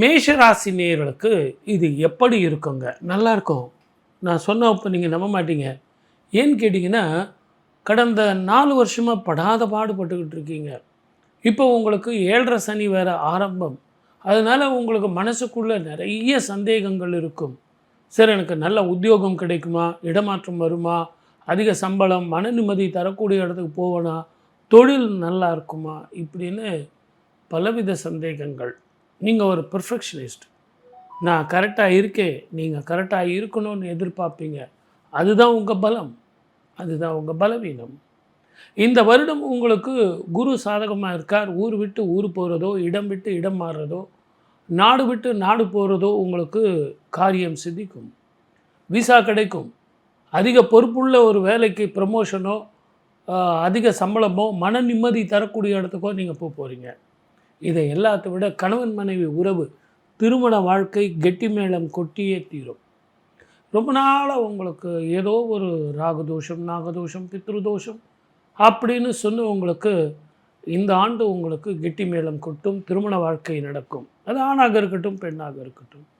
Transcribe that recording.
மேஷராசி நேர்களுக்கு இது எப்படி இருக்குங்க? நல்லா இருக்கும். நான் சொன்ன இப்போ நீங்கள் நம்ப மாட்டீங்க. ஏன்னு கேட்டிங்கன்னா கடந்த நாலு வருஷமாக படாத பாடுபட்டுக்கிட்டு இருக்கீங்க. இப்போ உங்களுக்கு ஏழரை சனி வேற ஆரம்பம். அதனால் உங்களுக்கு மனசுக்குள்ளே நிறைய சந்தேகங்கள் இருக்கும். சரி எனக்கு நல்ல உத்தியோகம் கிடைக்குமா? இடமாற்றம் வருமா? அதிக சம்பளம் மன நிம்மதி தரக்கூடிய இடத்துக்கு போவேனா? தொழில் நல்லா இருக்குமா? இப்படின்னு பலவித சந்தேகங்கள். நீங்கள் ஒரு பெர்ஃபெக்ஷனிஸ்ட் நான் கரெக்டாக இருக்கேன் நீங்கள் கரெக்டாக இருக்கணும்னு எதிர்பார்ப்பீங்க. அதுதான் உங்கள் பலம். அதுதான் உங்கள் பலவீனம். இந்த வருடம் உங்களுக்கு குரு சாதகமாக இருக்கார். ஊர் விட்டு ஊர் போகிறதோ இடம் விட்டு இடம் மாறுறதோ நாடு விட்டு நாடு போகிறதோ உங்களுக்கு காரியம் சித்திக்கும் விசா கிடைக்கும். அதிக பொறுப்புள்ள ஒரு வேலைக்கு ப்ரமோஷனோ அதிக சம்பளமோ மன நிம்மதி தரக்கூடிய இடத்துக்கோ நீங்கள் போக போகிறீங்க இதை எல்லாத்தை விட கணவன் மனைவி உறவு திருமண வாழ்க்கை கெட்டி மேளம் கொட்டியே தீரும். ரொம்ப நாளாக உங்களுக்கு ஏதோ ஒரு ராகதோஷம் நாகதோஷம் பித்ருதோஷம் அப்படின்னு சொன்ன உங்களுக்கு இந்த ஆண்டு உங்களுக்கு கெட்டி மேளம் கொட்டும் திருமண வாழ்க்கை நடக்கும். அது ஆணாக இருக்கட்டும் பெண்ணாக இருக்கட்டும்.